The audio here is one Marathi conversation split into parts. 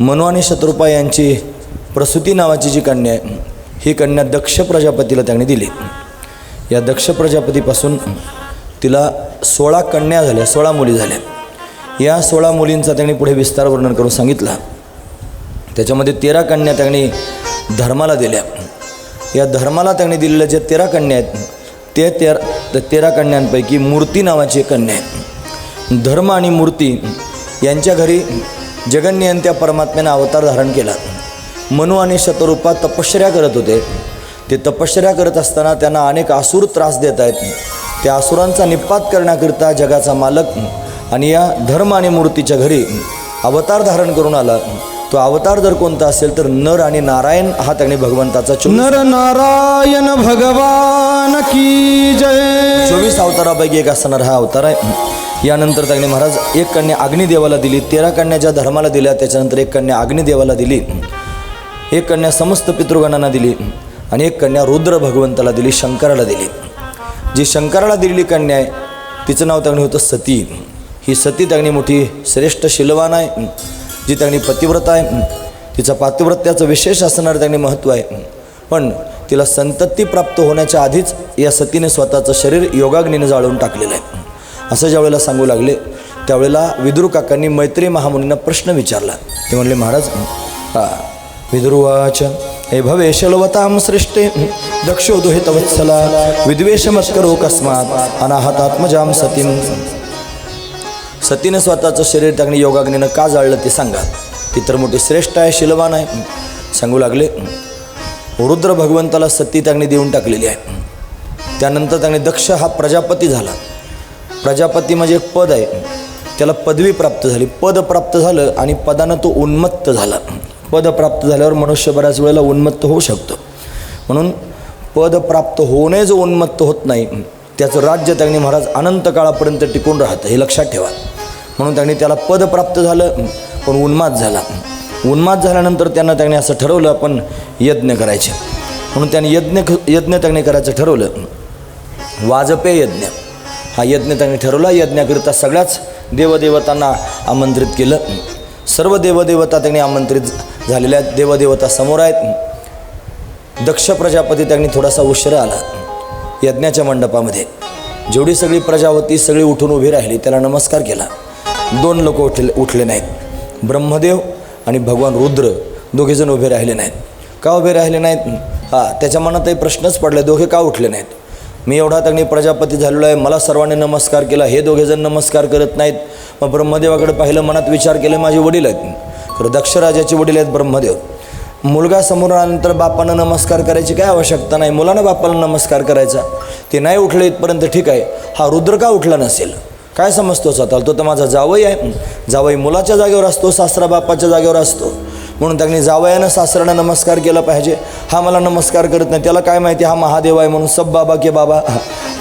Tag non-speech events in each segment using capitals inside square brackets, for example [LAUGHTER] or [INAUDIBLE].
मनु आणि शत्रुपा यांची प्रसूती नावाची जी कन्या आहे ही कन्या दक्ष प्रजापतीला त्यांनी दिली. या दक्ष प्रजापतीपासून तिला सोळा कन्या झाल्या सोळा मुली झाल्या. या सोळा मुलींचा त्यांनी पुढे विस्तार वर्णन करून सांगितला. त्याच्यामध्ये तेरा कन्या त्यांनी धर्माला दिल्या. या धर्माला त्यांनी दिलेल्या ज्या तेरा कन्या आहेत ते तेरा त्या तेरा कन्यांपैकी मूर्ती नावाची एक कन्या आहे. धर्म आणि मूर्ती यांच्या घरी जगन्यन त्या परमात्म्याने अवतार धारण केला. मनु आणि शतरूपा तपश्चर्या करत होते. ते तपश्चर्या करत असताना त्यांना अनेक आसूर त्रास देत आहेत. त्या आसुरांचा निपात करण्याकरिता जगाचा मालक आणि या धर्म आणि मूर्तीच्या घरी अवतार धारण करून आला. तो अवतार जर कोणता असेल तर नर आणि नारायण हा त्याने भगवंताचा नर नारायण भगवान की जय. चोवीस अवतारापैकी एक असणार हा अवतार आहे. यानंतर त्याने महाराज एक कन्या अग्निदेवाला दिली तेरा कन्या ज्या धर्माला दिल्या त्याच्यानंतर एक कन्या अग्निदेवाला दिली एक कन्या समस्त पितृगणांना दिली आणि एक कन्या रुद्र भगवंताला दिली शंकराला दिली. जी शंकराला दिलेली कन्या आहे तिचं नाव त्याने होतं सती. ही सती त्याने मोठी श्रेष्ठ शिलवान आहे जी त्यांनी पतिव्रता आहे तिचं पातिव्रत्याचं विशेष असणारं त्याने महत्त्व आहे. पण तिला संतती प्राप्त होण्याच्या आधीच या सतीने स्वतःचं शरीर योगाग्नीने जाळून टाकलेलं आहे. असं ज्यावेळेला सांगू लागले त्यावेळेला विदुर काकांनी मैत्री महामुनींना प्रश्न विचारला. ते म्हणले महाराज हा विदुर्वाच हे भवेशलवतां सृष्टे दक्षो हे तवत्सला विद्वेषमत्करो कस्मात अनाहतात्मजाम सतीं सतीनं स्वतःचं शरीर त्यांनी योगाग्नीनं का जाळलं ते सांगा. ती तर मोठी श्रेष्ठ आहे शिलवान आहे. सांगू लागले रुद्र भगवंताला सती त्यांनी देऊन टाकलेली आहे. त्यानंतर त्याने दक्ष हा प्रजापती झाला. प्रजापती म्हणजे एक पद आहे. त्याला पदवी प्राप्त झाली. पद प्राप्त झालं आणि पदानं तो उन्मत्त झाला. पद प्राप्त झाल्यावर मनुष्य बऱ्याच वेळेला उन्मत्त होऊ शकतो. म्हणून पद प्राप्त होणे जो उन्मत्त होत नाही त्याचं राज्य त्यांनी महाराज अनंत काळापर्यंत टिकून राहतं हे लक्षात ठेवा. म्हणून त्यांनी त्याला पद प्राप्त झालं पण उन्माद झाला. उन्माद झाल्यानंतर त्यांना त्यांनी असं ठरवलं आपण यज्ञ करायचे. म्हणून त्यांनी यज्ञ यज्ञ त्यांनी करायचं ठरवलं. वाजपेय यज्ञ. हा यज्ञ त्यांनी ठरवला. यज्ञाकरिता सगळ्याच देवदेवतांना आमंत्रित केलं. सर्व देवदेवता त्यांनी आमंत्रित झालेल्या आहेत देवदेवता समोर आहेत. दक्ष प्रजापती त्यांनी थोडासा उशिरा आला. यज्ञाच्या मंडपामध्ये जेवढी सगळी प्रजा होती सगळी उठून उभी राहिली त्याला नमस्कार केला. दोन लोक उठले उठले नाहीत. ब्रह्मदेव आणि भगवान रुद्र दोघेजण उभे राहिले नाहीत. का उभे राहिले नाहीत? हां त्याच्या मनातही प्रश्नच पडले. दोघे का उठले नाहीत? मी एवढा त्यांनी प्रजापती झालेलो आहे. मला सर्वांनी नमस्कार केला. हे दोघेजण नमस्कार करत नाहीत. मग ब्रह्मदेवाकडे पाहिलं मनात विचार केले माझे वडील आहेत. खरं दक्षराजाचे वडील आहेत ब्रह्मदेव. मुलगा समोर आल्यानंतर बापानं नमस्कार करायची काय आवश्यकता नाही. मुलानं बापाला नमस्कार करायचा. ते नाही उठले इथपर्यंत ठीक आहे. हा रुद्र का उठला नसेल? काय समजतोच आता? तो तर माझा जावई आहे. जावई मुलाच्या जागेवर असतो सासरा बापाच्या जागेवर असतो. म्हणून त्यांनी जावयानं सासऱ्यानं नमस्कार केला पाहिजे. हा मला नमस्कार करत नाही. त्याला काय माहिती? हा महादेव आहे म्हणून सब बाबा के बाबा.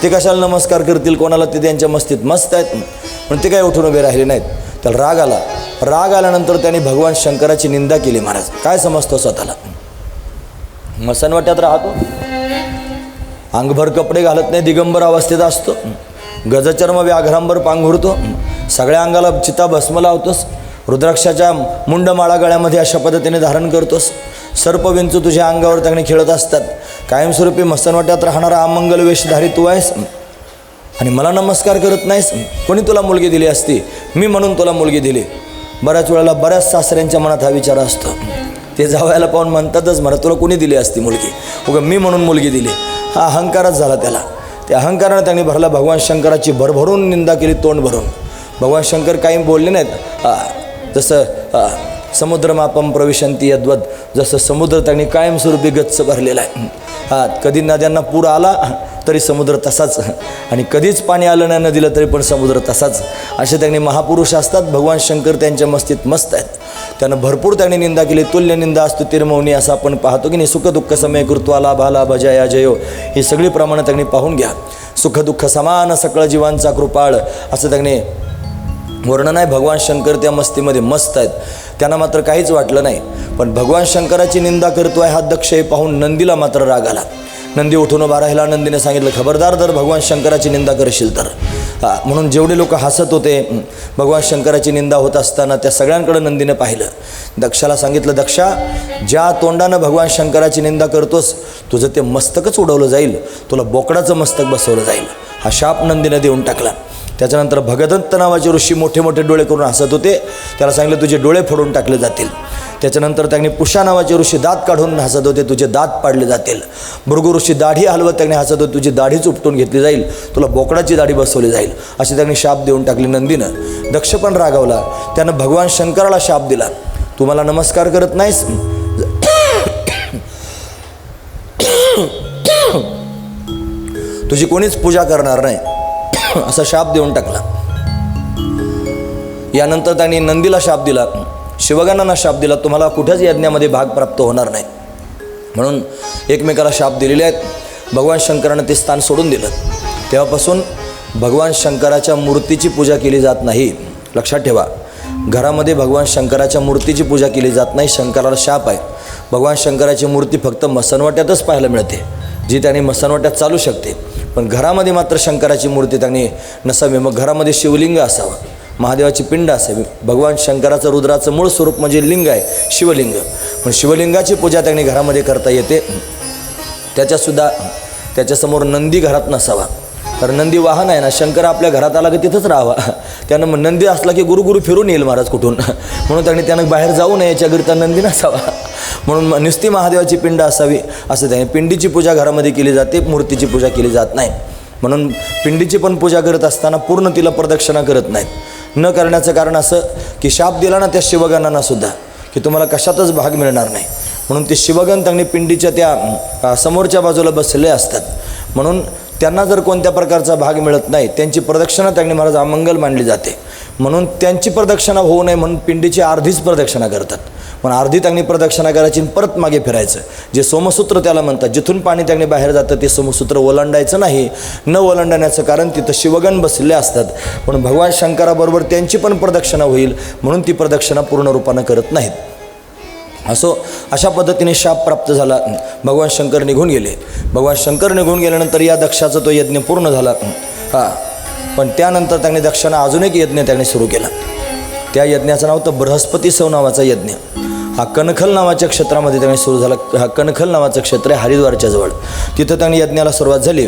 ते कशाला नमस्कार करतील? कोणाला? ते त्यांच्या मस्तीत मस्त आहेत. पण ते काय उठून उभे राहिले नाहीत. त्याला राग आला. राग आल्यानंतर त्यांनी भगवान शंकराची निंदा केली महाराज. काय समजतो स्वतःला? मसनवाट्यात राहतो. अंगभर कपडे घालत नाही. दिगंबर अवस्थेत असतो. गजचर्म व्याघ्रांबर पांघुरतो. सगळ्या अंगाला चिता भस्म लावतोस. रुद्राक्षाच्या मुंडमाळा गळ्यामध्ये अशा पद्धतीने धारण करतोस. सर्पविंचू तुझ्या अंगावर त्याने खेळत असतात. कायमस्वरूपी मसनवाट्यात राहणारा अमंगल वेशधारी तू आहेस. आणि मला नमस्कार करत नाहीस. कोणी तुला मुलगी दिली असती? मी म्हणून तुला मुलगी दिली. बऱ्याच वेळेला बऱ्याच सासऱ्यांच्या मनात हा विचार असतो. ते जावयाला पाहून म्हणतातच मला तुला कोणी दिली असती मुलगी? उगं मी म्हणून मुलगी दिली. हा अहंकारच झाला त्याला. त्या अहंकारानं त्यांनी भरला भगवान शंकराची भरभरून निंदा केली तोंड भरून. भगवान शंकर काही बोलले नाहीत. हा, जसं समुद्रमापम प्रविशंती यद्वत जसं समुद्र त्यांनी कायमस्वरूपी गच्च भरलेला आहे. हा कधी नद्यांना पूर आला तरी समुद्र तसाच. आणि कधीच पाणी आलं नाही नदीला तरी पण समुद्र तसाच. असे त्यांनी महापुरुष असतात भगवान शंकर त्यांच्या मस्तीत मस्त आहेत. त्यानं भरपूर त्यांनी निंदा केली तुल्य निंदा असतो तिरमौनी असं आपण पाहतो की नाही सुखदुःख समय कृत्वा भाला भजया अजयो जयो ही सगळी प्रमाणं त्यांनी पाहून घ्या. सुखदुःख समान सकळ जीवांचा कृपाळ असं त्यांनी वर्णन आहे भगवान शंकर त्या मस्तीमध्ये मस्त आहेत. त्यांना मात्र काहीच वाटलं नाही. पण भगवान शंकराची निंदा करतो आहे हा दक्ष हे पाहून नंदीला मात्र राग आला. नंदी उठून उभा राहिला. नंदीने सांगितलं खबरदार जर भगवान शंकराची निंदा करशील तर. म्हणून जेवढे लोक हसत होते भगवान शंकराची निंदा होत असताना त्या सगळ्यांकडे नंदीनं पाहिलं. दक्षाला सांगितलं दक्षा ज्या तोंडानं भगवान शंकराची निंदा करतोस तुझं ते मस्तकच उडवलं जाईल. तुला बोकडाचं मस्तक बसवलं जाईल. हा शाप नंदीनं देऊन टाकला. त्याच्यानंतर भगदंत नावाचे ऋषी मोठे मोठे डोळे करून हसत होते. त्याला सांगितलं तुझे डोळे फोडून टाकले जातील. त्याच्यानंतर त्यांनी पुषा नावाचे ऋषी दात काढून हसत होते तुझे दात पाडले जातील. भृगु ऋषी दाढी हलवत त्यांनी हसत होते तुझी दाढीच उपटून घेतली जाईल. तुला बोकडाची दाढी बसवली जाईल. असे त्यांनी शाप देऊन टाकली नंदीनं. दक्ष पण रागावला. त्यानं भगवान शंकराला शाप दिला. तू मला नमस्कार करत नाहीस? [COUGHS] तुझी कोणीच पूजा करणार नाही. असा शाप देऊन टाकला. यानंतर त्यांनी नंदीला शाप दिला. शिवगणांना शाप दिला. तुम्हाला कुठल्याच यज्ञामध्ये भाग प्राप्त होणार नाही. म्हणून एकमेकाला शाप दिलेले आहेत. भगवान शंकरानं ते स्थान सोडून दिलं. तेव्हापासून भगवान शंकराच्या मूर्तीची पूजा केली जात नाही. लक्षात ठेवा घरामध्ये भगवान शंकराच्या मूर्तीची पूजा केली जात नाही. शंकराला शाप आहे. भगवान शंकराची मूर्ती फक्त मसनवट्यातच पाहायला मिळते जी त्याने मसनवट्यात चालू शकते. पण घरामध्ये मात्र शंकराची मूर्ती त्यांनी नसावी. मग घरामध्ये शिवलिंग असावं. महादेवाची पिंड असावी. भगवान शंकराचं रुद्राचं मूळ स्वरूप म्हणजे लिंग आहे शिवलिंग. पण शिवलिंगाची पूजा त्यांनी घरामध्ये करता येते. त्याच्यासुद्धा त्याच्यासमोर नंदी घरात नसावा. कारण नंदी वाहन आहे ना शंकर आपल्या घरात आला की तिथंच राहावा. त्यानं मग नंदी असला की गुरु गुरु फिरून येईल महाराज कुठून. म्हणून त्यांनी त्यानं बाहेर जाऊ नये याच्याकरिता नंदी नसावा. म्हणून नुसती महादेवाची पिंड असावी असं त्याने पिंडीची पूजा घरामध्ये केली जाते मूर्तीची पूजा केली जात नाही. म्हणून पिंडीची पण पूजा करत असताना पूर्ण तिला प्रदक्षिणा करत नाहीत. न करण्याचं कारण असं की शाप दिला ना त्या शिवगणांना सुद्धा की तुम्हाला कशातच भाग मिळणार नाही. म्हणून ते शिवगण त्यांनी पिंडीच्या त्या समोरच्या बाजूला बसलेले असतात. म्हणून त्यांना जर कोणत्या प्रकारचा भाग मिळत नाही त्यांची प्रदक्षिणा त्यांनी महाराज अमंगल मानली जाते. म्हणून त्यांची प्रदक्षिणा होऊ नये म्हणून पिंडीची अर्धीच प्रदक्षिणा करतात. पण अर्धी त्यांनी प्रदक्षिणा करायची परत मागे फिरायचं. जे सोमसूत्र त्याला म्हणतात जिथून पाणी त्यांनी बाहेर जातं ते सोमसूत्र ओलांडायचं नाही. न ओलांडण्याचं कारण तिथं शिवगण बसलेले असतात. पण भगवान शंकराबरोबर त्यांची पण प्रदक्षिणा होईल म्हणून ती प्रदक्षिणा पूर्ण रूपानं करत नाहीत. असो अशा पद्धतीने शाप प्राप्त झाला. भगवान शंकर निघून गेले. भगवान शंकर निघून गेल्यानंतर या दक्षाचा तो यज्ञ पूर्ण झाला. हां. पण त्यानंतर त्यांनी दक्षांना अजून एक यज्ञ त्यांनी सुरू केला. त्या यज्ञाचं नाव तर बृहस्पती सव नावाचा यज्ञ. हा कणखल नावाच्या क्षेत्रामध्ये त्यांनी सुरू झाला. हा कणखल नावाचं क्षेत्र आहे हरिद्वारच्या जवळ. तिथं त्यांनी यज्ञाला सुरुवात झाली.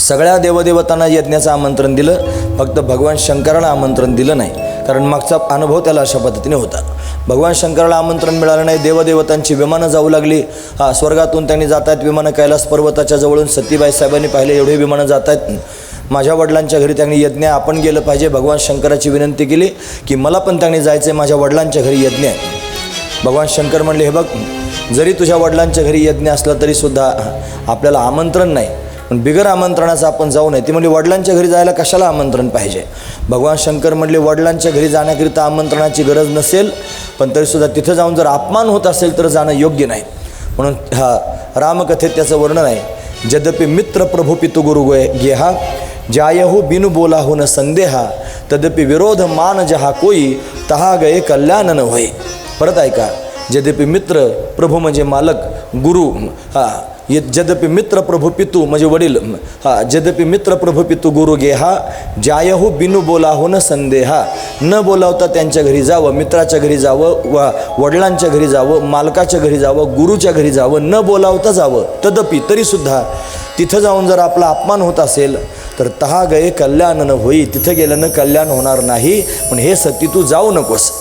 सगळ्या देवदेवतांना यज्ञाचं आमंत्रण दिलं. फक्त भगवान शंकराला आमंत्रण दिलं नाही. कारण मागचा अनुभव त्याला अशा पद्धतीने होता. भगवान शंकराला आमंत्रण मिळालं नाही. देवदेवतांची विमानं जाऊ लागली. हा स्वर्गातून त्यांनी जात आहेत विमानं कैलास पर्वताच्या जवळून. सतीबाई साहेबांनी पाहिले एवढे विमानं जात आहेत माझ्या वडिलांच्या घरी त्यांनी यज्ञ आहे, आपण गेलं पाहिजे. भगवान शंकराची विनंती केली की मला पण त्यांनी जायचं आहे माझ्या वडिलांच्या घरी यज्ञ. आहे भगवान शंकर म्हणले हे बघ जरी तुझ्या वडिलांच्या घरी यज्ञ असला तरीसुद्धा आपल्याला आमंत्रण नाही. पण बिगर आमंत्रणाचं आपण जाऊ नये. ती म्हणजे वडिलांच्या घरी जायला कशाला आमंत्रण पाहिजे? भगवान शंकर म्हणले वडिलांच्या घरी जाण्याकरिता आमंत्रणाची गरज नसेल पण तरीसुद्धा तिथं जाऊन जर अपमान होत असेल तर जाणं योग्य नाही. म्हणून हा रामकथेत त्याचं वर्णन आहे. यद्यपि मित्र प्रभू पितु गुरु गे गेहा जायहू बिनु बोलाहू संदेहा तदपि विरोध मान जहा कोई तहा गये कल्याण न होय परत ऐका यद्यपि मित्र प्रभू म्हणजे मालक गुरु हा य- यद्यपि मित्र प्रभू पितू म्हणजे वडील हा यद्यपि मित्र प्रभू पितू गुरु गेहा जायहू बिनु बोलाहू न संदेहा। न बोलावता त्यांच्या घरी जावं मित्राच्या घरी जावं व वडिलांच्या घरी जावं मालकाच्या घरी जावं गुरुच्या घरी जावं न बोलावता जावं तदपि तरीसुद्धा तिथं जाऊन जर आपला अपमान होत असेल तर तहा गये कल्याण न होई तिथं गेल्यानं कल्याण होणार नाही. पण हे सती तू जाऊ नकोस.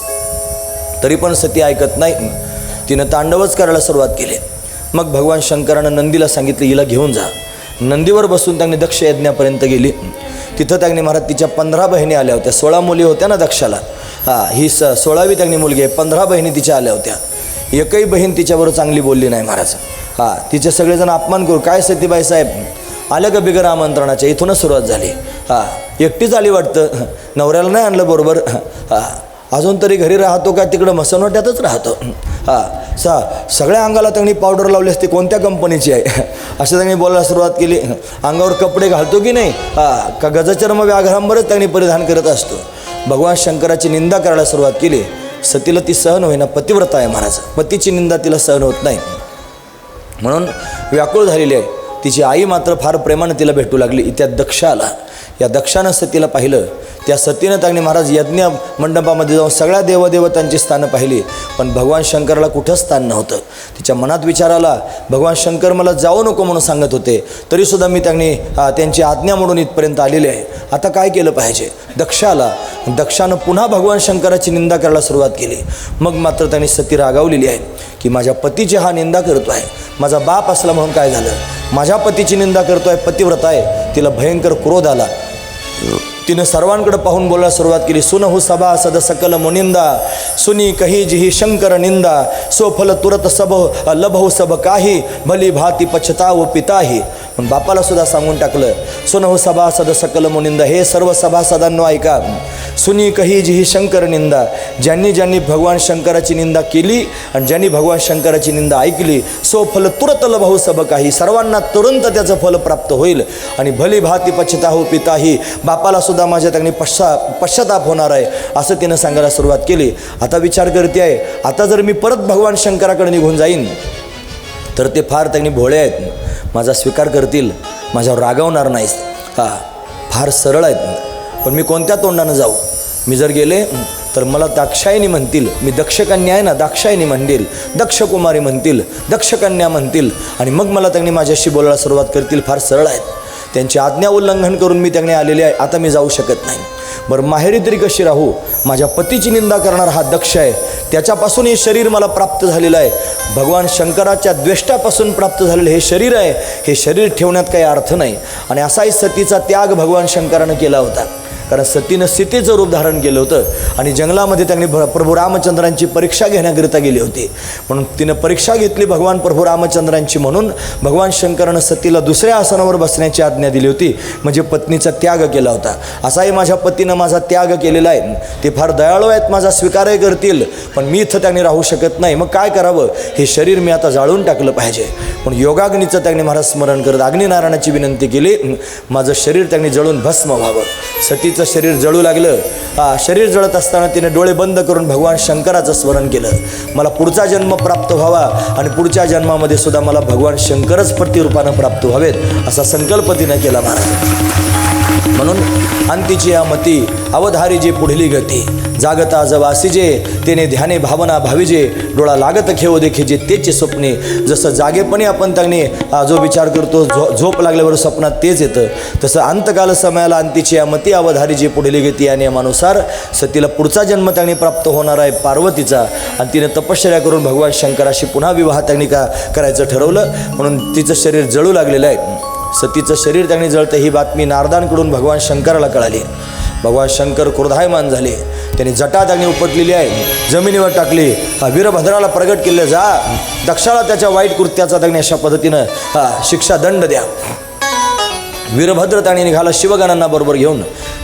तरी पण सती ऐकत नाही. तिनं तांडवच करायला सुरुवात केली. मग भगवान शंकरानं नंदीला सांगितलं हिला घेऊन जा. नंदीवर बसून त्यांनी दक्ष यज्ञापर्यंत गेली. तिथं त्यांनी महाराज तिच्या पंधरा बहिणी आल्या होत्या. सोळा मुली होत्या ना दक्षाला? हां ही स सोळावी त्यांनी मुलगी आहे. पंधरा बहिणी तिच्या आल्या होत्या. एकही बहीण तिच्याबरोबर चांगली बोलली नाही महाराज. हां तिचे सगळेजण अपमान करू. काय सतीबाई साहेब? आलं का बिगर आमंत्रणाच्या? इथूनच सुरुवात झाली. हां एकटीच आली वाटतं. नवऱ्याला नाही आणलं बरोबर. हां अजून तरी घरी राहतो का तिकडं? मसनवट्यातच राहतो. हां सा सगळ्या अंगाला त्यांनी पावडर लावली असते. कोणत्या कंपनीची आहे? असं त्यांनी बोलायला सुरुवात केली. अंगावर कपडे घालतो की नाही? हां का गजचर्म व्याघ्रांबरच त्यांनी परिधान करत असतो. भगवान शंकराची निंदा करायला सुरुवात केली. सतीला ती सहन होईना. पतिव्रता आहे महाराज. पतीची निंदा तिला सहन होत नाही. म्हणून व्याकुळ झालेली आहे. तिची आई मात्र फार प्रेमानं तिला भेटू लागली. त्या दक्ष आला या दक्षानं सतीला पाहिलं. त्या सतीनं त्यांनी महाराज यज्ञ मंडपामध्ये जाऊन सगळ्या देवदेवतांची स्थानं पाहिली. पण भगवान शंकराला कुठंच स्थान नव्हतं. तिच्या मनात विचार आला भगवान शंकर मला जाऊ नको म्हणून सांगत होते. तरीसुद्धा मी त्यांनी त्यांची आज्ञा म्हणून इथपर्यंत आलेले आहे. आता काय केलं पाहिजे? दक्ष आला दक्षानं पुन्हा भगवान शंकराची निंदा करायला सुरुवात केली. मग मात्र त्यांनी सती रागावलेली आहे की माझ्या पतीची हा निंदा करतो आहे माझा बाप असला म्हणून काय झालं? माझ्या पतीची निंदा करतो आहे पतिव्रत आहे. तिला भयंकर क्रोध आला. तिनं सर्वांकडे पाहून बोलायला सुरुवात केली. सुनहु सभा सद सकल मुनिंदा सुनी कही जिही शंकर निंदा सोफल तुरत सब लभहु सब काही भली भाती पछताव पिताही। पण बापाला सुद्धा सांगून टाकलं सुनहु हो सभासद सकल मुनिंद हे सर्व सभासदांनो ऐका. सुनी कही जी ही शंकर निंदा ज्यांनी ज्यांनी भगवान शंकराची निंदा केली आणि ज्यांनी भगवान शंकराची निंदा ऐकली सो फल तुरत भाऊ सब काही. सर्वांना तुरंत त्याचं फल प्राप्त होईल आणि भली भाती पश्चताहो पिताही. बापाला सुद्धा माझ्या त्यांनी पश्चा पश्चाताप होणार आहे असं तिनं सांगायला सुरुवात केली. आता विचार करते आहे आता जर मी परत भगवान शंकराकडे निघून जाईन तर ते फार त्यांनी भोळे आहेत. माझा स्वीकार करतील. माझ्यावर रागावणार नाहीस हां फार सरळ आहेत. पण मी कोणत्या तोंडानं जाऊ? मी जर गेले तर मला दाक्षायनी म्हणतील. मी दक्षकन्या आहे ना दाक्षायणी म्हणतील. दक्षकुमारी म्हणतील दक्षकन्या म्हणतील. आणि मग मला त्यांनी माझ्याशी बोलायला सुरुवात करतील. फार सरळ आहेत. त्यांची आज्ञा उल्लंघन करून मी त्यांनी आलेले आहे. आता मी जाऊ शकत नाही. बरं माहेरी तरी कशी राहू? माझ्या पतीची निंदा करणारा हा दक्ष आहे. त्याच्यापासून हे शरीर मला प्राप्त झालेलं आहे. भगवान शंकराच्या द्वेष्टापासून प्राप्त झालेलं हे शरीर आहे. हे शरीर ठेवण्यात काही अर्थ नाही. आणि असाही सतीचा त्याग भगवान शंकरानं केला होता. कारण सतीनं सीतेचं रूप धारण केलं होतं आणि जंगलामध्ये त्यांनी भ- प्रभू रामचंद्रांची परीक्षा घेण्याकरिता गेली होती. म्हणून तिनं परीक्षा घेतली भगवान प्रभू रामचंद्रांची म्हणून. भगवान शंकरानं सतीला दुसऱ्या आसनावर बसण्याची आज्ञा दिली होती. म्हणजे पत्नीचा त्याग केला होता. असाही माझ्या पतीनं माझा त्याग केलेला आहे. ते फार दयाळू आहेत माझा स्वीकारही करतील. पण मी इथं त्यांनी राहू शकत नाही. मग काय करावं? हे शरीर मी आता जाळून टाकलं पाहिजे. पण योगाग्नीचं त्यांनी महाराज स्मरण करत अग्निनारायणाची विनंती केली. माझं शरीर त्यांनी जळून भस्म व्हावं. तिचं शरीर जळू लागलं. शरीर जळत असताना तिने डोळे बंद करून भगवान शंकराचं स्मरण केलं. मला पुढचा जन्म प्राप्त व्हावा आणि पुढच्या जन्मामध्ये सुद्धा मला भगवान शंकरच प्रतिरूपानं प्राप्त व्हावेत असा संकल्प तिनं केला महाराज. म्हणून अंतिची या मती अवधारी जे पुढली गती जागता जवासिजे तेने ध्याने भावना भाविजे डोळा लागत घेऊ देखीजे तेचे स्वप्ने. जसं जागेपणी आपण त्यांनी जो विचार करतो झो झोप लागल्यावर स्वप्नात तेच येतं. तसं अंतकाल समयाला अंतिची या मती अवधारी जे पुढली गती या नियमानुसार सतीला पुढचा जन्म त्यांनी प्राप्त होणार आहे पार्वतीचा. आणि तिने तपश्चर्या करून भगवान शंकराशी पुन्हा विवाह त्यांनी का करायचं ठरवलं म्हणून तिचं शरीर जळू लागलेलं आहे. सतीचं शरीर त्यांनी जळतं ही बातमी नारदांकडून भगवान शंकराला कळाली. भगवान शंकर क्रोधायमान झाले. त्यांनी जटा त्यांनी उपटलेली आहे. जमिनीवर टाकली. हा वीरभद्राला प्रगट केले जा. दक्षाला त्याच्या वाईट कृत्याचा त्यांनी अशा पद्धतीनं हा शिक्षा दंड द्या. वीरभद्र त्याने निघाला शिवगणांना बरोबर घेऊन.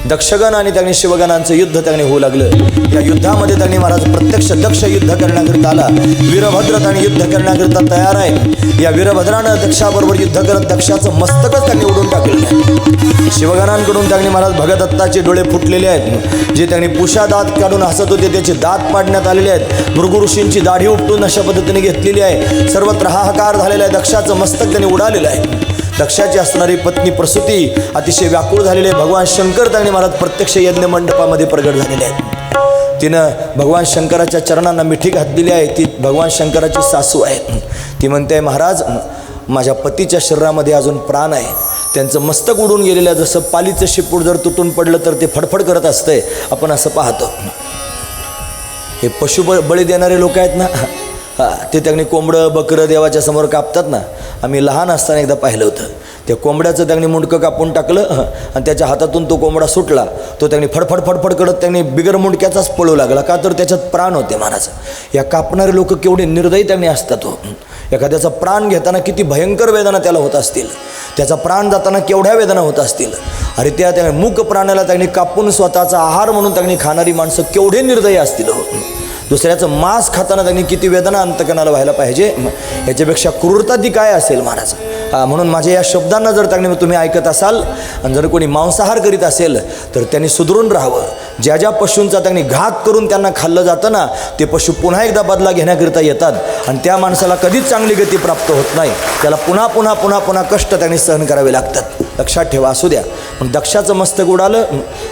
दक्षगण आणि त्यांनी शिवगणांचं युद्ध त्यांनी होऊ लागलं. या युद्धामध्ये त्यांनी महाराज प्रत्यक्ष दक्ष युद्ध करण्याकरिता आला. वीरभद्र त्यांनी युद्ध करण्याकरिता तयार आहे. या वीरभद्रानं दक्षाबरोबर युद्ध करत दक्षाचं मस्तकच त्यांनी उडून टाकलेलं आहे. शिवगणांकडून त्यांनी महाराज भगदत्ताचे डोळे फुटलेले आहेत. जे त्यांनी पुषा दात काढून हसत होते त्याचे दात पाडण्यात आलेले आहेत. भृगु ऋषींची दाढी उपटून अशा पद्धतीने घेतलेली आहे. सर्वत्र हाहाकार झालेला आहे. दक्षाचं मस्तक त्यांनी उडालेलं आहे. दक्षाची असणारी पत्नी प्रसूती अतिशय व्याकुळ झालेले आहे. भगवान शंकर त्यांनी महाराज प्रत्यक्ष यज्ञ मंडपामध्ये प्रगट झालेले आहेत. तिनं भगवान शंकराच्या चरणांना मिठी घातलेली आहे. ती भगवान शंकराची सासू आहे. ती म्हणते महाराज माझ्या पतीच्या शरीरामध्ये अजून प्राण आहे. त्यांचं मस्तक उडून गेलेलं आहे. जसं पालीचं शिपूड जर तुटून पडलं तर ते फडफड करत असतंय. आपण असं पाहतो. हे पशु ब बळी देणारे लोक आहेत ना? हा ते त्यांनी कोंबडं बकरं देवाच्या समोर कापतात ना? आम्ही लहान असताना एकदा पाहिलं होतं. त्या कोंबड्याचं त्यांनी मुंडकं कापून टाकलं आणि त्याच्या हातातून तो कोंबडा सुटला. तो त्यांनी फडफड फडफड करत त्यांनी बिगर मुंडक्याचाच पळू लागला. का तर त्याच्यात प्राण होते महाराज या कापणारे लोक केवढे निर्दयी त्यांनी असतात हो. एखाद्याचा प्राण घेताना किती भयंकर वेदना त्याला होत असतील. त्याचा प्राण जाताना केवढ्या वेदना होत असतील. अरे त्या त्या मूक प्राण्याला त्यांनी कापून स्वतःचा आहार म्हणून त्यांनी खाणारी माणसं केवढे निर्दयी असतील हो. दुसऱ्याचं मांस खाताना त्यांनी किती वेदना अंतकणाला व्हायला पाहिजे? याच्यापेक्षा क्रूरता ती काय असेल महाराज? म्हणून माझ्या या शब्दांना जर त्यांनी तुम्ही ऐकत असाल आणि जर कोणी मांसाहार करीत असेल तर त्यांनी सुधरून राहावं. ज्या ज्या पशूंचा त्यांनी घात करून त्यांना खाल्लं जातं ना ते पशु पुन्हा एकदा बदला घेण्याकरिता येतात आणि त्या माणसाला कधीच चांगली गती प्राप्त होत नाही. त्याला पुन्हा पुन्हा पुन्हा पुन्हा कष्ट त्यांनी सहन करावे लागतात. लक्षात ठेवा असू द्या. पण दक्षाचं मस्तक उडालं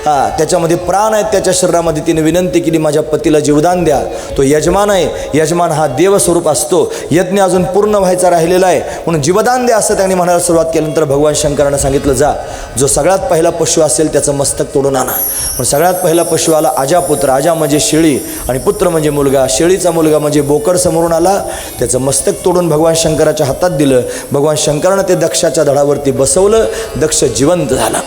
हा त्याच्यामध्ये प्राण आहेत त्याच्या शरीरामध्ये तिने विनंती केली माझ्या पतीला जीवदान द्या. तो यजमान आहे. यजमान हा देवस्वरूप असतो. यज्ञ अजून पूर्ण व्हायचा राहिलेला आहे. म्हणून जीवदान द्या असं त्यांनी म्हणायला सुरुवात केल्यानंतर भगवान शंकरानं सांगितलं जा. जो सगळ्यात पहिला पशु असेल त्याचं मस्तक तोडून आणा. पण सगळ्यात पहिला पशु आला आजा पुत्र. आजा म्हणजे शेळी आणि पुत्र म्हणजे मुलगा. शेळीचा मुलगा म्हणजे बोकड समोरून आला. त्याचं मस्तक तोडून भगवान शंकराच्या हातात दिलं. भगवान शंकरानं ते दक्षाच्या धडावरती बसवलं. दक्ष जिवंत झाला.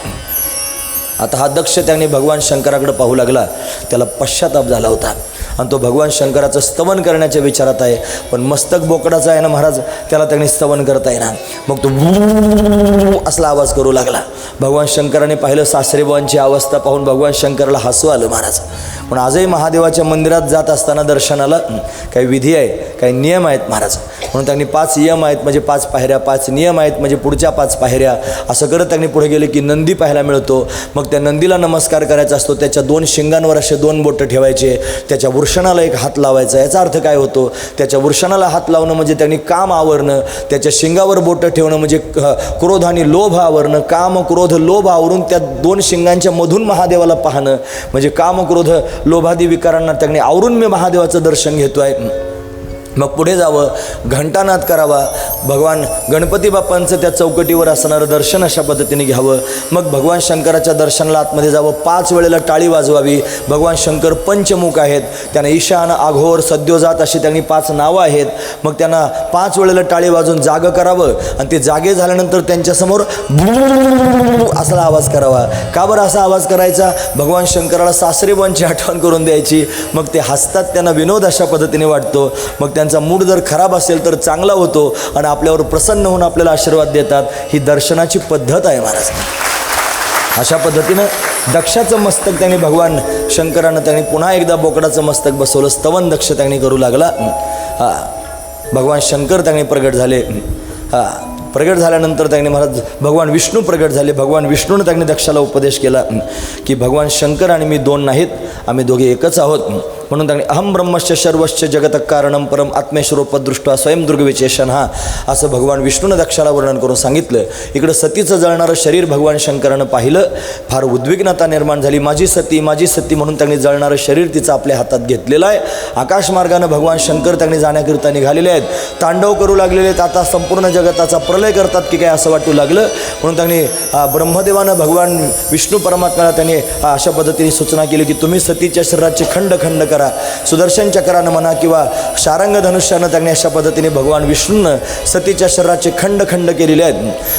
आता हा दक्ष त्याने भगवान शंकराकडे पाहू लागला. त्याला पश्चाताप झाला होता. आणि तो भगवान शंकराचं स्तवन करण्याच्या विचारात आहे. पण मस्तक बोकडाचा आहे ना महाराज त्याला त्यांनी स्तवन करता येणार. मग तो असला आवाज करू लागला. भगवान शंकराने पाहिलं सासरेबाबांची अवस्था पाहून भगवान शंकराला हसू आलं महाराज. पण आजही महादेवाच्या मंदिरात जात असताना दर्शनाला काही विधी आहे काही नियम आहेत महाराज. म्हणून त्यांनी पाच नियम आहेत म्हणजे पाच पायऱ्या पाच नियम आहेत म्हणजे पुढच्या पाच पायऱ्या. असं करत त्यांनी पुढे गेले की नंदी पाहायला मिळतो. मग त्या नंदीला नमस्कार करायचा असतो. त्याच्या दोन शिंगांवर असे दोन बोटं ठेवायचे. त्याच्या वृक्ष वृषणाला एक हात लावायचा याचा अर्थ काय होतो? त्याच्या वृषणाला हात लावणं म्हणजे त्यांनी काम आवरणं त्याच्या शिंगावर बोटं ठेवणं म्हणजे क- क्रोध आणि लोभ आवरणं काम क्रोध लोभ आवरून त्या दोन शिंगांच्या मधून महादेवाला पाहणं. म्हणजे काम क्रोध लोभादी विकारांना त्यांनी आवरून मी महादेवाचं दर्शन घेतो आहे मग पुढे जावं घंटानाद करावा. भगवान गणपती बाप्पांचं त्या चौकटीवर असणारं दर्शन अशा पद्धतीने घ्यावं. मग भगवान शंकराच्या दर्शनाला आतमध्ये जावं. पाच वेळेला टाळी वाजवावी. भगवान शंकर पंचमुख आहेत. त्यांना ईशान आघोर सद्योजात अशी त्यांनी पाच नावं आहेत. मग त्यांना पाच वेळेला टाळी वाजून जागं करावं आणि ते जागे झाल्यानंतर त्यांच्यासमोर असा आवाज करावा. का बरं असा आवाज करायचा? भगवान शंकराला सासरेबांची आठवण करून द्यायची. मग ते हसतात त्यांना विनोद अशा पद्धतीने वाटतो. मग त्या त्यांचा मूड जर खराब असेल तर चांगला होतो आणि आपल्यावर प्रसन्न होऊन आपल्याला आशीर्वाद देतात. ही दर्शनाची पद्धत आहे महाराज. अशा पद्धतीनं दक्षाचं मस्तक त्यांनी भगवान शंकरानं त्यांनी पुन्हा एकदा बोकडाचं मस्तक बसवलं. स्तवन दक्ष त्यांनी करू लागला. हा. भगवान शंकर त्यांनी प्रगट झाले. हा. प्रगट झाल्यानंतर त्यांनी महाराज भगवान विष्णू प्रगट झाले. भगवान विष्णूनं त्यांनी दक्षाला उपदेश केला. की भगवान शंकर आणि मी दोन नाहीत. आम्ही दोघे एकच आहोत. म्हणून त्यांनी अहम ब्रह्मश्च सर्वश्च जगत कारणम परम आत्मेश्वरोपदृष्टा स्वयंदुर्गविचेशन हा असं भगवान विष्णूनं दक्षाला वर्णन करून सांगितलं. इकडं सतीचं जळणारं शरीर भगवान शंकरानं पाहिलं. फार उद्विग्नता निर्माण झाली. माझी सती माझी सती म्हणून त्यांनी जळणारं शरीर तिचं आपल्या हातात घेतलेलं आहे. आकाशमार्गानं भगवान शंकर त्यांनी जाण्याकरिता निघालेले आहेत. तांडव करू लागलेले आहेत. आता संपूर्ण जगताचा प्रलय करतात की काय असं वाटू लागलं. म्हणून त्यांनी ब्रह्मदेवानं भगवान विष्णू परमात्म्याला त्यांनी अशा पद्धतीने सूचना केली की तुम्ही सतीच्या शरीराचे खंड खंड करा. सुदर्शन चक्रानं म्हणा किंवा शारंग धनुष्यानं त्यांनी अशा पद्धतीने भगवान विष्णूनं सतीच्या शरीराचे खंड खंड केलेले आहेत.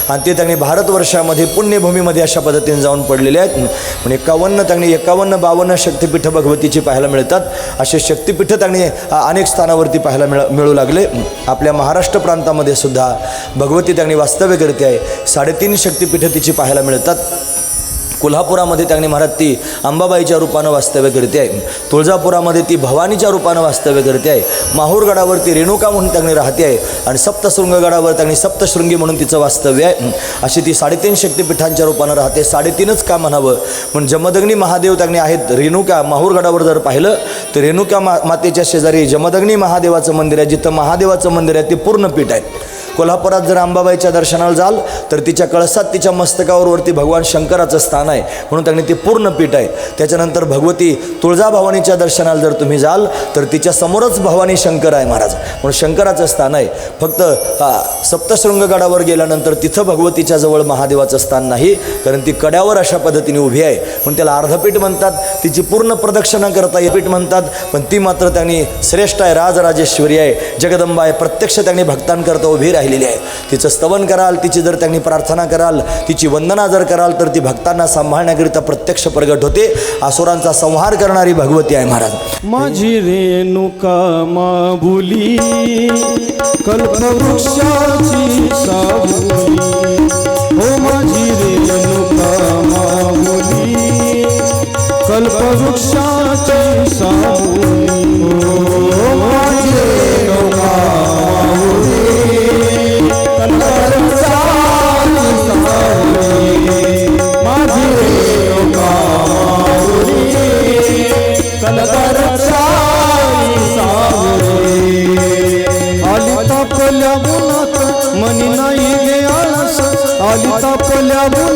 आणि ते त्यांनी भारतवर्षामध्ये पुण्यभूमीमध्ये अशा पद्धतीने जाऊन पडलेले आहेत. म्हणजे एकावन्न त्यांनी एकावन्न बावन्न शक्तिपीठं भगवतीची पाहायला मिळतात. असे शक्तिपीठं त्यांनी अनेक स्थानावरती पाहायला मिळ मिळू लागले. आपल्या महाराष्ट्र प्रांतामध्ये सुद्धा भगवती त्यांनी वास्तव्य करते आहे. साडेतीन शक्तिपीठं तिची पाहायला मिळतात. कोल्हापुरामध्ये त्यांनी महाराज ती अंबाबाईच्या रूपानं वास्तव्य करते आहे. तुळजापुरामध्ये ती भवानीच्या रूपानं वास्तव्य करते आहे. माहूरगडावरती रेणुका म्हणून त्यांनी राहते आहे. आणि सप्तशृंगगडावर त्यांनी सप्तशृंगी म्हणून तिचं वास्तव्य आहे. अशी ती साडेतीन शक्तिपीठांच्या रूपानं राहते. साडेतीनच का म्हणावं? पण जमदग्नी महादेव त्यांनी आहेत. रेणुका माहूरगडावर जर पाहिलं तर रेणुका मा मातेच्या शेजारी जमदग्नी महादेवाचं मंदिर आहे. जिथं महादेवाचं मंदिर आहे ते पूर्ण पीठ आहे. कोल्हापुरात जर अंबाबाईच्या दर्शनाला जाल तर तिच्या कळसात तिच्या मस्तकावर वरती भगवान शंकराचं स्थान आहे. म्हणून त्यांनी ते पूर्ण पीठ आहे. त्याच्यानंतर भगवती तुळजाभवानीच्या दर्शनाला जर तुम्ही जाल तर तिच्या समोरच भवानी शंकर आहे महाराज. म्हणून शंकराचं स्थान आहे. फक्त हा, सप्तशृंगगडावर गेल्यानंतर तिथं भगवतीच्या जवळ महादेवाचं स्थान नाही कारण ती कड्यावर अशा पद्धतीने उभी आहे. म्हणून त्याला अर्धपीठ म्हणतात. तिची पूर्ण प्रदक्षिणा करता येईल पीठ म्हणतात पण ती मात्र त्यांनी श्रेष्ठ आहे राजराजेश्वरी आहे. जगदंबा आहे प्रत्यक्ष त्यांनी भक्तांकरता उभी राहिलेली आहे. तिचं स्तवन कराल तिची जर त्यांनी प्रार्थना कराल तिची वंदना जर कराल तर ती भक्तांना सांभाळण्याकरिता प्रत्यक्ष प्रगट होते. असुरांचा संहार करणारी भगवती आहे महाराज. माझी रेणुका माबुली कल्पवृक्षाची हो माझी रेणुका माबुली कल्पवृक्षाची सावली. সকল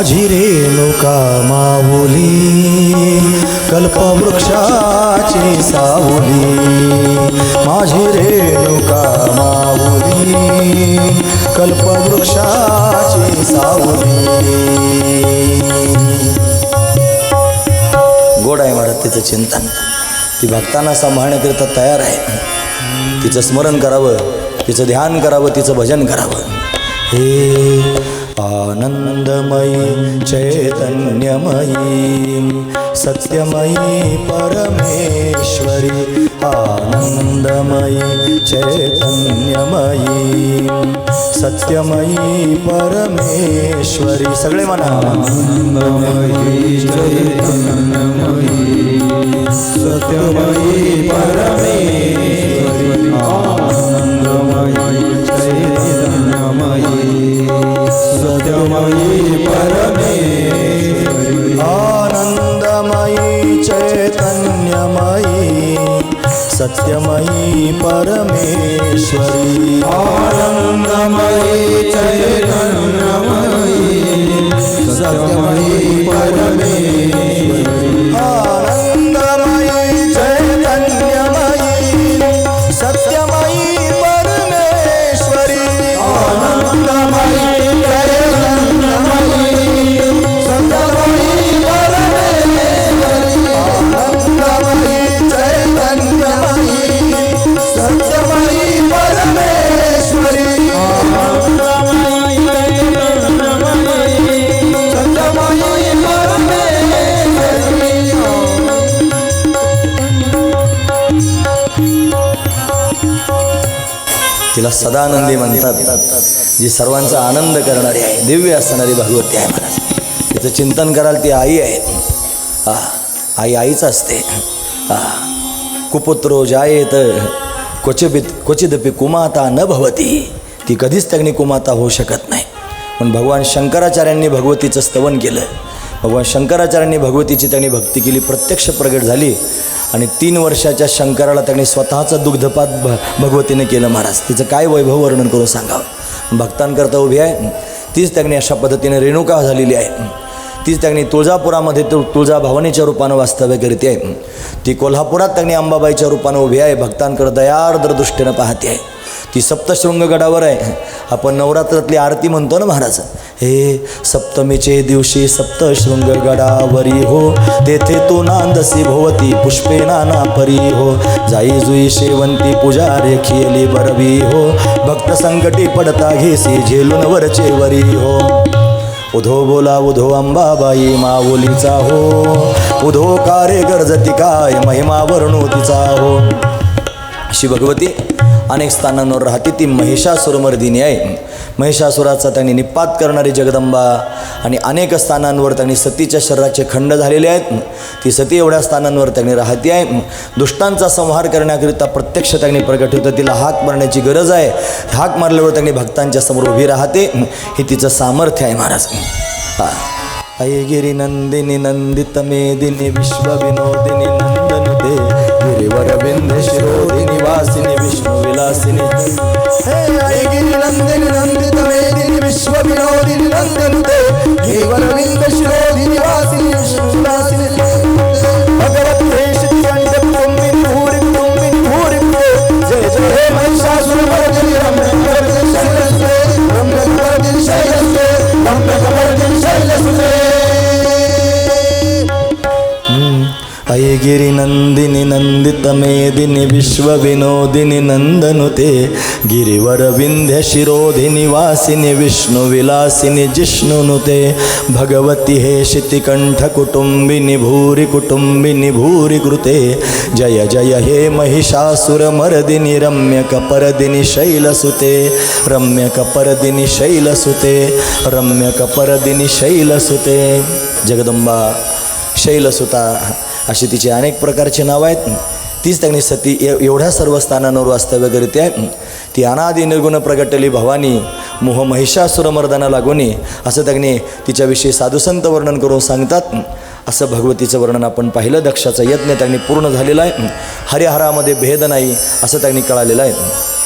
माझी रेणुका माऊली कल्पवृक्षाची सावली. माझी रेणुका माऊली कल्पवृक्षाची सावली. गोड आहे महाराज तिचं चिंतन. ती भक्तांना सांभाळण्याकरिता तयार आहे. तिचं स्मरण करावं तिचं ध्यान करावं तिचं भजन करावं. हे आनंदमयी चैतन्यमयी सत्यमयी परमेश्वरी आनंदमयी चैतन्यमयी सत्यमयी परमेश्वरी आनंदमयी चैतन्यमयी सत्यमयी परमेश्वरी तिला सदानंदी म्हणतात जी सर्वांचा आनंद करणारी आहे दिव्य असणारी भगवती आहे महाराज. तिचं चिंतन कराल ती आई आहे. हा आई आईच असते. हा कुपुत्रो जायेत क्वचित क्वचिदपि कुमाता न भवती. ती कधीच त्यांनी कुमाता होऊ शकत नाही. पण भगवान शंकराचार्यांनी भगवतीचं स्तवन केलं. भगवान शंकराचार्यांनी भगवतीची त्यांनी भक्ती केली प्रत्यक्ष प्रगट झाली. आणि तीन वर्षाच्या शंकराला त्यांनी स्वतःचं दुग्धपात भ भगवतीने केलं महाराज. तिचं काय वैभव वर्णन करून सांगावं? भक्तांकरता उभी आहे. तीच त्यांनी अशा पद्धतीने रेणुका झालेली आहे. तीच त्यांनी तुळजापुरामध्ये तु तुळजा भावनेच्या रूपानं वास्तव्य करीत आहे. ती कोल्हापुरात त्यांनी अंबाबाईच्या रूपानं उभी आहे. भक्तांकडे दयार्द्र दृष्टीनं पाहते. आहे ती सप्तशृंग गडावर आहे. आपण नवरात्रातली आरती म्हणतो ना महाराज? हे सप्तमीचे दिवशी सप्तशृंग गडावरी हो. तेथे तो नांदसी भोवती पुष्पे नाना परी हो. जाई जुई शेवंती पूजा रेखियली बरवी हो. भक्त संकटी पडता घेसी झेलून वरचे वरी हो. उधो बोला उधो अंबाबाई माऊलीचा हो. उधो कारे गरजती काय महिमा वर्णो तिचा हो. अशी भगवती अनेक स्थानांवर राहते. ती महिषासुरमर्दिनी आहे. महिषासुराचा त्यांनी निपात करणारी जगदंबा आणि अनेक स्थानांवर त्यांनी सतीच्या शरीराचे खंड झालेले आहेत. ती सती एवढ्या स्थानांवर त्यांनी राहते आहे. दुष्टांचा संहार करण्याकरिता प्रत्यक्ष त्यांनी प्रगट होतं. तिला हाक मारण्याची गरज आहे. हाक मारल्यावर त्यांनी भक्तांच्या समोर उभी राहते. हे तिचं सामर्थ्य आहे महाराज. हा. ऐगिरी नंदिनी नंदित मेदिनी विश्व विनोदिनी नंदनुते गिरिवर बिंद शिरोदिनी वासिनी विष्णू వాసిని గిరి నందిని నందిత వేదిని విశ్వ వినోదిని నందనుతే కేవల వింద శిరోధిని వాసిని విశ్వవాసిని భగవత్ ప్రేషితి అంటే తొమ్మిది ఊరి తొమ్మిది ఊరి జయ జయ హే మహిషాసుర మర్దిని రమ్య రమ్య శైలస్వే రమ్య రమ్య శైలస్వే రమ్య కమల गिरिनन्दिनि नन्दितमेदिनि विश्वविनोदिनि नन्दनुते गिरिवरविन्ध्यशिरोधिनिवासिनि विष्णुविलासिनि जिष्णुनुते भगवति हे शितिकण्ठकुटुम्बिनि भूरिकुटुम्बिनि भूरिकृते जय जय हे महिषासुरमरदिनि रम्यकपरदिनि शैलसुते रम्यकपरदिनि शैलसुते रम्यकपरदिनि शैलसुते जगदम्बा शैलसुता अशी तिची अनेक प्रकारची नावं आहेत. तीच त्यांनी सती एव एवढ्या सर्व स्थानांवर वास्तव्य करीत आहे. ती अनादि निर्गुण प्रगटली भवानी मोह महिषासुरमर्दना लागोनी असं त्यांनी तिच्याविषयी साधुसंत वर्णन करून सांगतात. असं भगवतीचं वर्णन आपण पाहिलं दक्षाचा यज्ञ त्यांनी पूर्ण झालेला आहे. हरिहरामध्ये भेद नाही असं त्यांनी कळालेलं आहे.